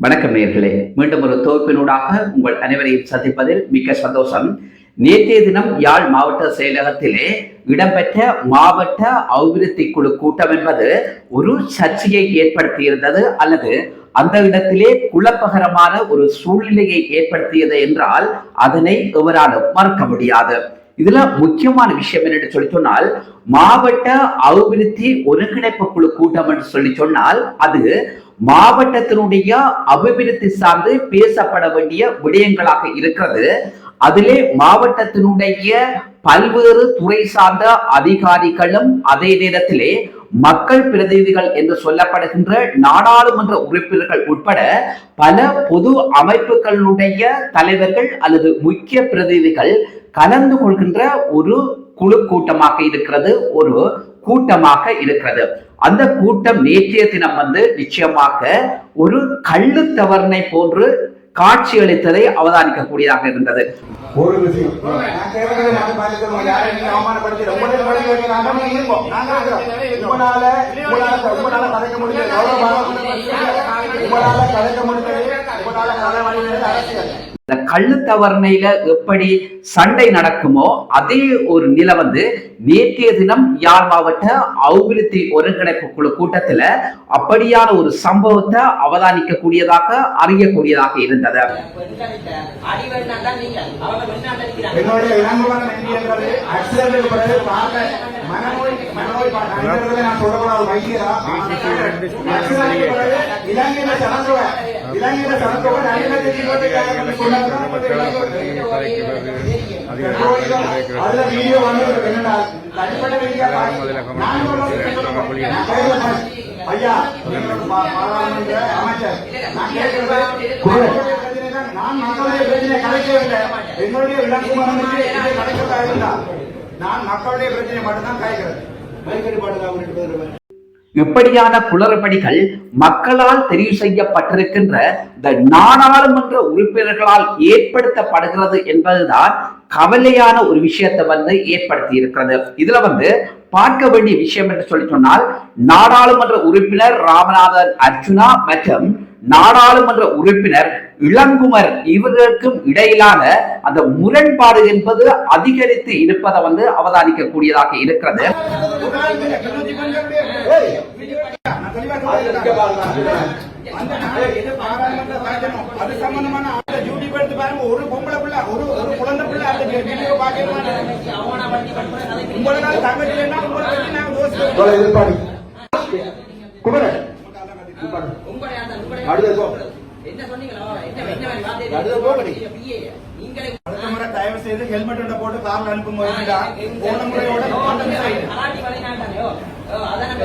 வணக்கம் நேர்களே. மீண்டும் ஒரு தொகுப்பினூடாக உங்கள் அனைவரையும் சந்திப்பதில் மிக்க சந்தோஷம். நேற்றைய தினம் யாழ் மாவட்ட செயலகத்திலே இடம்பெற்ற மாவட்ட அபிவிருத்தி குழு கூட்டம் என்பது ஒரு சர்ச்சையை ஏற்படுத்தியிருந்தது அல்லது அந்த இடத்திலே குழப்பகரமான ஒரு சூழ்நிலையை ஏற்படுத்தியது என்றால் அதனை எவராலும் மறக்க முடியாது. இதுல முக்கியமான விஷயம் என்னன்னு சொல்லி சொன்னால் மாவட்ட அபிவிருத்தி ஒருங்கிணைப்பு குழு கூட்டம் என்று சொல்லி சொன்னால் அது மாவட்டத்தினுடைய அபிவிருத்தி சார்ந்து பேசப்பட வேண்டிய விடயங்களாக இருக்கிறது. அதிலே மாவட்டத்தினுடைய பல்வேறு துறை சார்ந்த அதிகாரிகளும் அதே நேரத்திலே மக்கள் பிரதிநிதிகள் என்று சொல்லப்படுகின்ற நாடாளுமன்ற உறுப்பினர்கள் உட்பட பல பொது அமைப்புகளுடைய தலைவர்கள் அல்லது முக்கிய பிரதிநிதிகள் கலந்து கொள்கின்ற ஒரு குழு கூட்டமாக இருக்கிறது ஒரு கூட்டமாக இருக்கிறது. அந்த கூட்டம் நேற்றைய தினம் வந்து நிச்சயமாக ஒரு கள்ளு தவறனை போன்று காட்சியளித்ததை அவதானிக்கக்கூடியதாக இருந்தது. ஒரு கள்ளு தவறுனையில எப்படி சண்டை நடக்குமோ அதே ஒரு நிலை வந்து நேற்றைய தினம் யாழ் மாவட்ட அபிவிருத்தி ஒருங்கிணைப்பு குழு கூட்டத்துல அப்படியான ஒரு சம்பவத்தை அவதானிக்க கூடியதாக அறியக்கூடியதாக இருந்தது. இலங்கையில நான் ஐயா பாராளுமன்ற அமைச்சர் நான் நான் மக்களுடைய பிரச்சனை கலைக்கவில்லை என்னுடைய இதை நான் மக்களுடைய பிரச்சனை மட்டும்தான் கலைக்கிறேன் மைக்கடி இப்படியான குளறுபடிகள் மக்களால் தெரிவு செய்யப்பட்டிருக்கின்ற இந்த நாடாளுமன்ற உறுப்பினர்களால் ஏற்படுத்தப்படுகிறது என்பதுதான் கவலையான ஒரு விஷயத்தை வந்து ஏற்படுத்தி இருக்கிறது இதுல வந்து பார்க்க வேண்டிய விஷயம் என்று சொல்லி சொன்னால் நாடாளுமன்ற உறுப்பினர் ராமநாதன் அர்ஜுனா மற்றும் நாடாளுமன்ற உறுப்பினர் இளங்குமர் இவர்களுக்கும் இடையிலான அந்த முரண்பாடு என்பது அதிகரித்து இருப்பதை வந்து அவதானிக்க கூடியதாக இருக்கிறது. ஒரு சம்பந்தமான அந்த டியூட்டி எடுத்து பாருங்க ஒரு பொம்பளை பிள்ளை ஒரு ஒரு குழந்தை பிள்ளை அந்த வீடியோ பார்க்க உங்களை தங்கச்சி என்ன உங்களை பத்தி நாங்க யோசிக்கிறோம் குமரன் அடுத்த முறை தயவு செய்து ஹெல்மெட் போட்டு கார்ல அனுப்பும் போன முறையோட.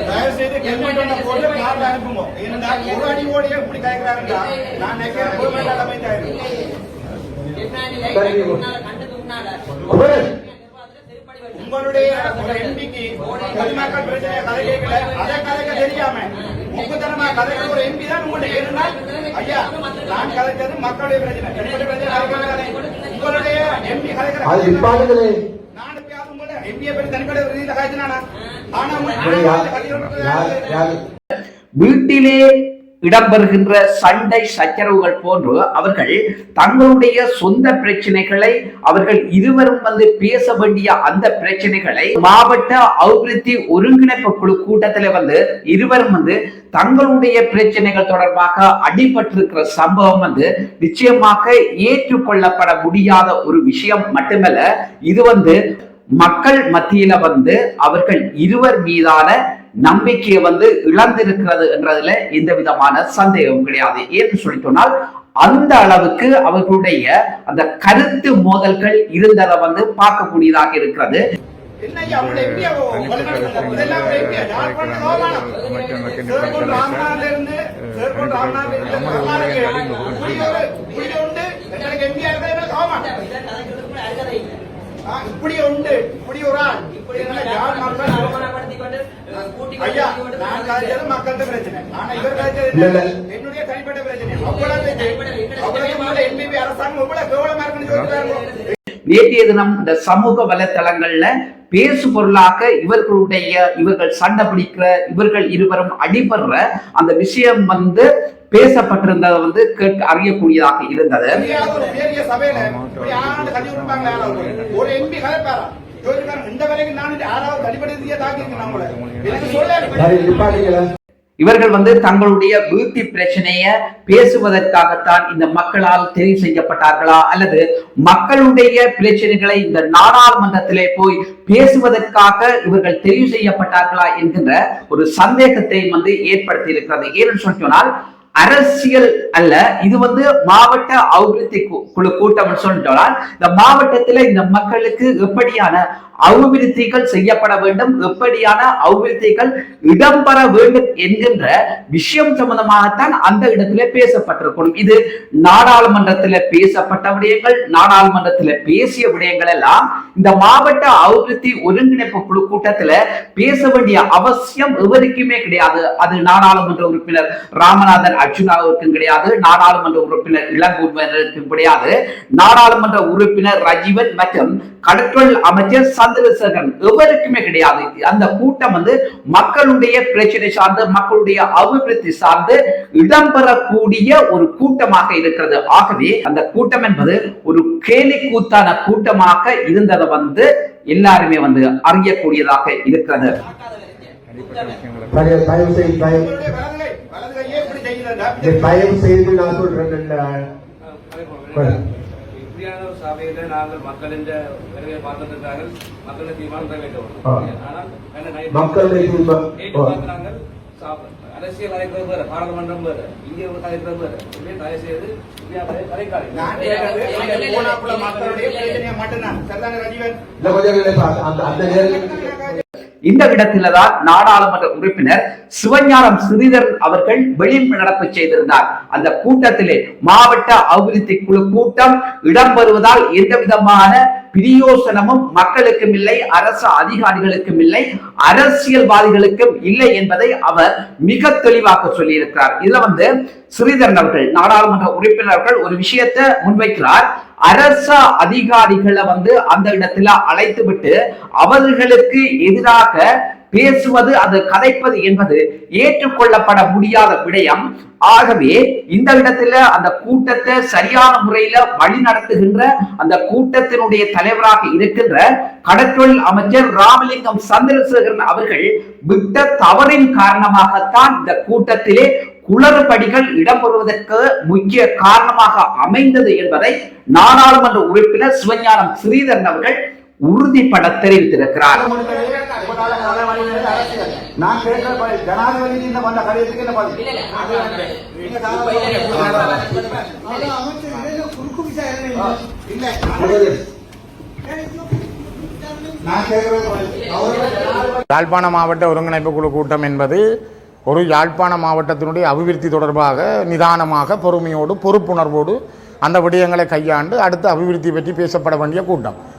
தயவு செய்து ஹெல்மெட் போட்டு கார்ல அனுப்புங்க. ஏன்னா ஒரு அடி ஓடியே இப்படி கேட்கிறாருன்னா நான் நினைக்கிற பொறுமை தலைமை உங்களுடைய எம்பிக்கு பொதுமக்கள் பிரச்சனையை கதை கேட்கல. அதை கதைக்க தெரியாம முக்குத்தனமா கதைக்கிற ஒரு எம்பி தான் உங்களுடைய ஏன்னா ஐயா நான் கதைக்கிறது மக்களுடைய பிரச்சனை உங்களுடைய எம்பி கதைக்கிற நான் எப்பயாவது உங்களோட எம்பியை பற்றி தனிப்பட்ட ரீதியில் கதைச்சினானா? ஆனா வீட்டிலே இடம்பெறுகின்ற சண்டை சச்சரவுகள் போன்று அவர்கள் தங்களுடைய சொந்த பிரச்சனைகளை அவர்கள் இருவரும் வந்து பேச வேண்டிய அந்த பிரச்சனைகளை மாவட்ட அபிவிருத்தி ஒருங்கிணைப்பு குழு கூட்டத்தில் வந்து இருவரும் வந்து தங்களுடைய பிரச்சனைகள் தொடர்பாக அடிபட்டிருக்கிற சம்பவம் வந்து நிச்சயமாக ஏற்றுக்கொள்ளப்பட முடியாத ஒரு விஷயம் மட்டுமல்ல இது வந்து மக்கள் மத்தியில வந்து அவர்கள் இருவர் மீதான நம்பிக்கையை வந்து இழந்திருக்கிறது என்றதுல எந்த விதமான சந்தேகம் கிடையாது. ஏன்னு சொல்லி சொன்னால் அந்த அளவுக்கு அவர்களுடைய அந்த கருத்து மோதல்கள் இருந்ததை வந்து பார்க்கக்கூடியதாக இருக்கிறது. அவமானம். இப்படி உண்டு இப்படி ஒரு ஆள். ஐயா நான் கதைச்சது மக்கள்கிட்ட பிரச்சனை. ஆனா இவர். என்னுடைய தனிப்பட்ட பிரச்சனை. அவ்வளவு அவ்வளவு அரசாங்கம் சொல்லிட்டு நேற்றைய தினம் இந்த சமூக வலைத்தளங்கள்ல பேசு பொருளாக இவர்களுடைய இவர்கள் சண்டை பிடிக்கிற இவர்கள் இருவரும் அடிபடுற அந்த விஷயம் வந்து பேசப்பட்டிருந்ததை வந்து கேட்க அறியக்கூடியதாக இருந்தது. இந்த வரைக்கும் நான் இவர்கள் வந்து தங்களுடைய வீட்டு பிரச்சனைய பேசுவதற்காகத்தான் இந்த மக்களால் தெரிவு செய்யப்பட்டார்களா? அல்லது மக்களுடைய பிரச்சனைகளை இந்த நாடாளுமன்றத்திலே போய் பேசுவதற்காக இவர்கள் தெரிவு செய்யப்பட்டார்களா என்கின்ற ஒரு சந்தேகத்தை வந்து ஏற்படுத்தி இருக்கிறது ஏன்னு சொன்னால் அரசியல் அல்ல இது வந்து மாவட்ட அபிவிருத்தி குழு கூட்டம் சொல்லிட்டோம்னால் இந்த மாவட்டத்துல இந்த மக்களுக்கு எப்படியான அபிவிருத்திகள் செய்யப்பட வேண்டும். எப்படியான அபிவிருத்திகள் இடம்பெற வேண்டும் என்கின்ற விஷயம் சம்பந்தமாகத்தான் அந்த இடத்திலே பேசப்பட்டிருக்கும் இது நாடாளுமன்றத்தில் பேசப்பட்ட விடயங்கள் நாடாளுமன்றத்தில் பேசிய விடயங்கள் எல்லாம் இந்த மாவட்ட அபிவிருத்தி ஒருங்கிணைப்பு குழு கூட்டத்தில் பேச வேண்டிய அவசியம் எவருக்குமே கிடையாது. அது நாடாளுமன்ற உறுப்பினர் ராமநாதன் அர்ஜுனாவுக்கும் கிடையாது. நாடாளுமன்ற உறுப்பினர் இளங்கூர்வருக்கும் கிடையாது. நாடாளுமன்ற உறுப்பினர் ரஜீவன் மற்றும் கடற்றொழில் அமைச்சர் சந்திரசேகரன் எவருக்குமே கிடையாது. அந்த கூட்டம் வந்து மக்களுடைய பிரச்சனை சார்ந்து மக்களுடைய அபிவிருத்தி சார்ந்து இடம்பெறக்கூடிய ஒரு கூட்டமாக இருக்கிறது. ஆகவே அந்த கூட்டம் என்பது ஒரு கேலி கூத்தான கூட்டமாக இருந்ததை வந்து எல்லாருமே வந்து அறியக்கூடியதாக இருக்கிறது. தயவு செய்து நான் சொல்றேன் ஒரு சபையில நாங்கள் மக்களின் வருகை பார்த்திருக்கிறார்கள் மக்களுடைய தீர்மானம் நிறைவேற்ற ஆ. ஆனால் என்ன நை- மக்களுடைய தீர்மானம். நேற்று ஆ. பார்க்கிறாங்க, சா- அரசியல் அழைக்கிறது வேற பாராளுமன்றம் வேற ஒரு கலைக்கிறது வேற இப்படியே தயவு செய்து அங்க போனாப்புல மக்களுடைய பிரச்சனையை மட்டும்தான் சரிதானே ரஜீவன் அந்த இந்த இடத்துல இந்த இடத்தில்தான் நாடாளுமன்ற உறுப்பினர் சிவஞானம் ஸ்ரீதரன் அவர்கள் வெளிநடப்பு செய்திருந்தார். அந்த கூட்டத்திலே மாவட்ட அபிவிருத்தி குழு கூட்டம் இடம்பெறுவதால் எந்த விதமான பிரியோசனமும் மக்களுக்கும் இல்லை அரசு அதிகாரிகளுக்கும் இல்லை. அரசியல்வாதிகளுக்கும் இல்லை என்பதை அவர் மிக தெளிவாக சொல்லியிருக்கிறார். இதுல வந்து ஸ்ரீதரன் அவர்கள் நாடாளுமன்ற உறுப்பினர்கள் ஒரு விஷயத்தை முன்வைக்கிறார். அரச அதிகாரிகளை வந்து அந்த இடத்துல அழைத்து விட்டு அவர்களுக்கு எதிராக பேசுவது அது கதைப்பது என்பது ஏற்றுக்கொள்ளப்பட முடியாத விடயம். ஆகவே இந்த இடத்துல அந்த கூட்டத்தை சரியான முறையில வழி நடத்துகின்ற அந்த கூட்டத்தினுடைய தலைவராக இருக்கின்ற கடற்றொழில் அமைச்சர் ராமலிங்கம் சந்திரசேகரன் அவர்கள் விட்ட தவறின் காரணமாகத்தான் இந்த கூட்டத்திலே குளறுபடிகள் இடம்பெறுவதற்கு முக்கிய காரணமாக அமைந்தது என்பதை நாடாளுமன்ற உறுப்பினர் சிவஞானம் ஸ்ரீதரன் அவர்கள் உறுதிப்பட தெரிவித்திருக்கிறார் யாழ்ப்பாண மாவட்ட ஒருங்கிணைப்பு குழு கூட்டம் என்பது ஒரு யாழ்ப்பாண மாவட்டத்தினுடைய அபிவிருத்தி தொடர்பாக நிதானமாக பொறுமையோடு பொறுப்புணர்வோடு அந்த விடயங்களை கையாண்டு அடுத்த அபிவிருத்தி பற்றி பேசப்பட வேண்டிய கூட்டம்.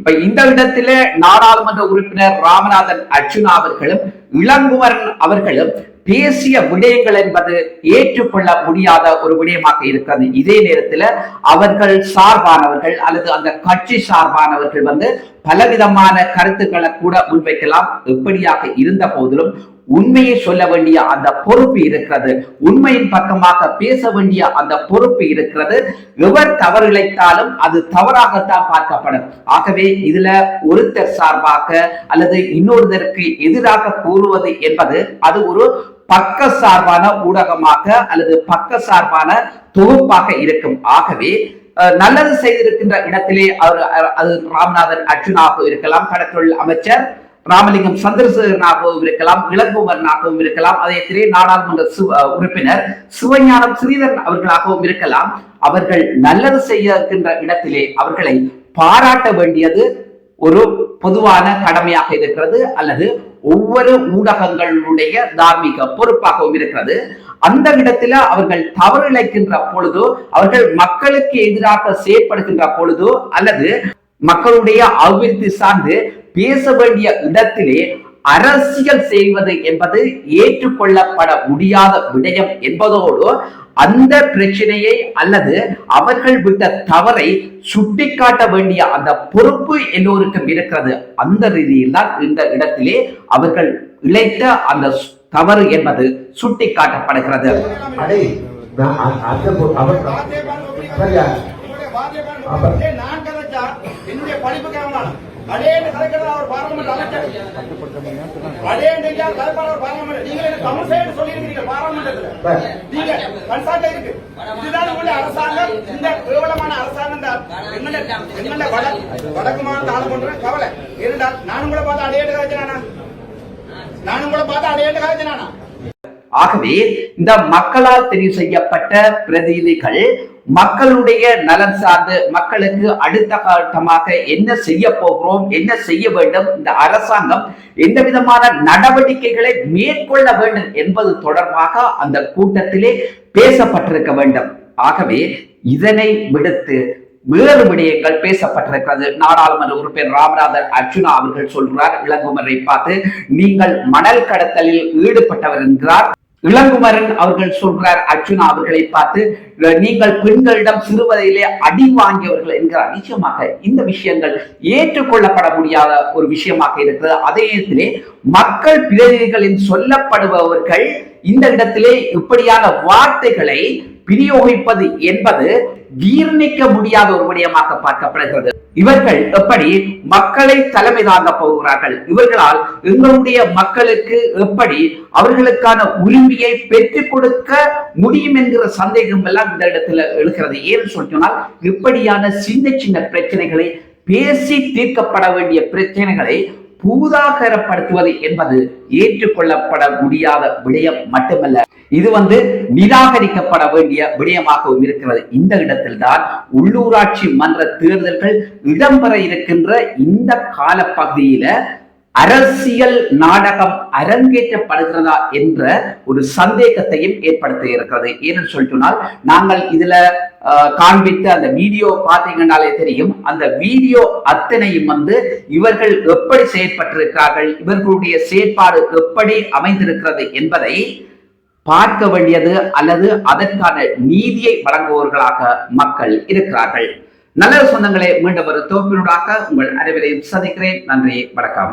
இப்ப இந்த இடத்திலே நாடாளுமன்ற உறுப்பினர் ராமநாதன் அர்ஜுனா அவர்களும் இளங்குவரன் அவர்களும் பேசிய விடயங்கள் என்பது ஏற்றுக்கொள்ள முடியாத ஒரு விடயமாக இருக்கிறது. இதே நேரத்தில் அவர்கள் சார்பானவர்கள் அல்லது அந்த கட்சி சார்பானவர்கள் வந்து பலவிதமான கருத்துக்களை கூட முன்வைக்கலாம். எப்படியாக இருந்த போதிலும் உண்மையை சொல்ல வேண்டிய அந்த பொறுப்பு இருக்கிறது. உண்மையின் பக்கமாக பேச வேண்டிய அந்த பொறுப்பு இருக்கிறது. எவர் தவறு இழைத்தாலும் அது தவறாகத்தான் பார்க்கப்படும். ஆகவே இதுல ஒருத்தர் சார்பாக அல்லது இன்னொருத்தருக்கு எதிராக கூறுவது என்பது அது ஒரு பக்க சார்பான ஊடகமாக அல்லது பக்க சார்பான தொகுப்பாக இருக்கும். ஆகவே அஹ், நல்லது செய்திருக்கின்ற இடத்திலே அவர் அது ராமநாதன் அர்ஜுனாக இருக்கலாம் கடற்கொள் அமைச்சர் ராமலிங்கம் சந்திரசேகரனாகவும் இருக்கலாம் இளங்குமரனாகவும் இருக்கலாம் அதே திரை நாடாளுமன்ற சு- உறுப்பினர் சிவஞானம் ஸ்ரீதரன் அவர்களாகவும் இருக்கலாம். அவர்கள் நல்லது செய்கின்ற இடத்திலே அவர்களை பாராட்ட வேண்டியது ஒரு பொதுவான கடமையாக இருக்கிறது. அல்லது ஒவ்வொரு ஊடகங்களுடைய தார்மீக பொறுப்பாகவும் இருக்கிறது. அந்த இடத்துல அவர்கள் தவறு இழைக்கின்ற பொழுதோ அவர்கள் மக்களுக்கு எதிராக செயற்படுகின்ற பொழுதோ அல்லது மக்களுடைய அபிவிருத்தி சார்ந்து பேச வேண்டிய இடத்திலே அரசியல் செய்வது என்பது ஏற்றுக்கொள்ளப்பட முடியாத விடயம் என்பதோடு அந்த பிரச்சனையை அல்லது அவர்கள் விட்ட தவறை சுட்டிக்காட்ட வேண்டிய அந்த பொறுப்பு எல்லோருக்கும் இருக்கிறது. அந்த ரீதியில் தான் இந்த இடத்திலே அவர்கள் இழைத்த அந்த தவறு என்பது சுட்டிக்காட்டப்படுகிறது. என்னுடைய படிப்புக்கு அவர் பாராளுமன்ற அமைச்சர். அவர் பாராளுமன்ற. நீங்க எனக்கு தமிழ் சைடு பாராளுமன்றத்துல? நீங்க இருக்கு. இதுதான் உங்களுடைய அரசாங்கம். இந்த கேவலமான அரசாங்கம் தான் எங்களை வட வடக்கு பண்ற கவலை. நானும் கூட பார்த்து அடையாட்டு காய்ச்சினானா நானும் கூட பார்த்து அடையாட்டு காய்ச்சினானா ஆகவே இந்த மக்களால் தெரிவு செய்யப்பட்ட பிரதிநிதிகள் மக்களுடைய நலன் சார்ந்து மக்களுக்கு அடுத்த கட்டமாக என்ன செய்ய போகிறோம் என்ன செய்ய வேண்டும் இந்த அரசாங்கம் எந்த விதமான நடவடிக்கைகளை மேற்கொள்ள வேண்டும் என்பது தொடர்பாக அந்த கூட்டத்திலே பேசப்பட்டிருக்க வேண்டும். ஆகவே இதனை விடுத்து வேறு விடயங்கள் பேசப்பட்டிருக்கிறது. நாடாளுமன்ற உறுப்பினர் ராமநாதன் அர்ஜுனா அவர்கள் சொல்கிறார் இளங்குமரை பார்த்து நீங்கள் மணல் கடத்தலில் ஈடுபட்டவர் என்கிறார். இளங்குமரன் அவர்கள் சொல்றார் அர்ஜுனா அவர்களை பார்த்து நீங்கள் பெண்களிடம் சிறுவதையிலே அடி வாங்கியவர்கள் என்கிறார் நிச்சயமாக இந்த விஷயங்கள் ஏற்றுக்கொள்ளப்பட முடியாத ஒரு விஷயமாக இருக்கிறது. அதே நேரத்திலே மக்கள் பிரதிநிதிகளின் சொல்லப்படுபவர்கள் இந்த இடத்திலே இப்படியான வார்த்தைகளை விநியோகிப்பது என்பது ஜீர்ணிக்க முடியாத ஒரு விடயமாக பார்க்கப்படுகிறது. இவர்கள் எப்படி மக்களை தலைமை தாங்க போகிறார்கள்? இவர்களால் எங்களுடைய மக்களுக்கு எப்படி அவர்களுக்கான உரிமையை பெற்றுக் கொடுக்க முடியும் என்கிற சந்தேகம் எல்லாம் இந்த இடத்துல எழுகிறது. ஏன்னு சொன்னால் இப்படியான சின்ன சின்ன பிரச்சனைகளை பேசி தீர்க்கப்பட வேண்டிய பிரச்சனைகளை பூதாகரப்படுத்துவது என்பது ஏற்றுக்கொள்ளப்பட முடியாத விடயம் மட்டுமல்ல. இது வந்து நிராகரிக்கப்பட வேண்டிய விடயமாகவும் இருக்கிறது. இந்த இடத்தில்தான் உள்ளூராட்சி மன்ற தேர்தல்கள் இடம்பெற இருக்கின்ற இந்த காலப்பகுதியில அரசியல் நாடகம் அரங்கேற்றப்படுகிறதா என்ற ஒரு சந்தேகத்தையும் ஏற்படுத்த இருக்கிறது. ஏன்னு சொல்லிட்டுனால் நாங்கள் இதுல காண்பித்த அந்த வீடியோ பார்த்தீங்கன்னாலே தெரியும். அந்த வீடியோ அத்தனையும் வந்து இவர்கள் எப்படி செயற்பட்டிருக்கிறார்கள் இவர்களுடைய செயற்பாடு எப்படி அமைந்திருக்கிறது என்பதை பார்க்க வேண்டியது அல்லது அதற்கான நீதியை வழங்குபவர்களாக மக்கள் இருக்கிறார்கள். நல்ல சொந்தங்களே மீண்டும் ஒரு தொகுப்பினூடாக உங்கள் அனைவரையும் சந்திக்கிறேன். நன்றி வணக்கம்.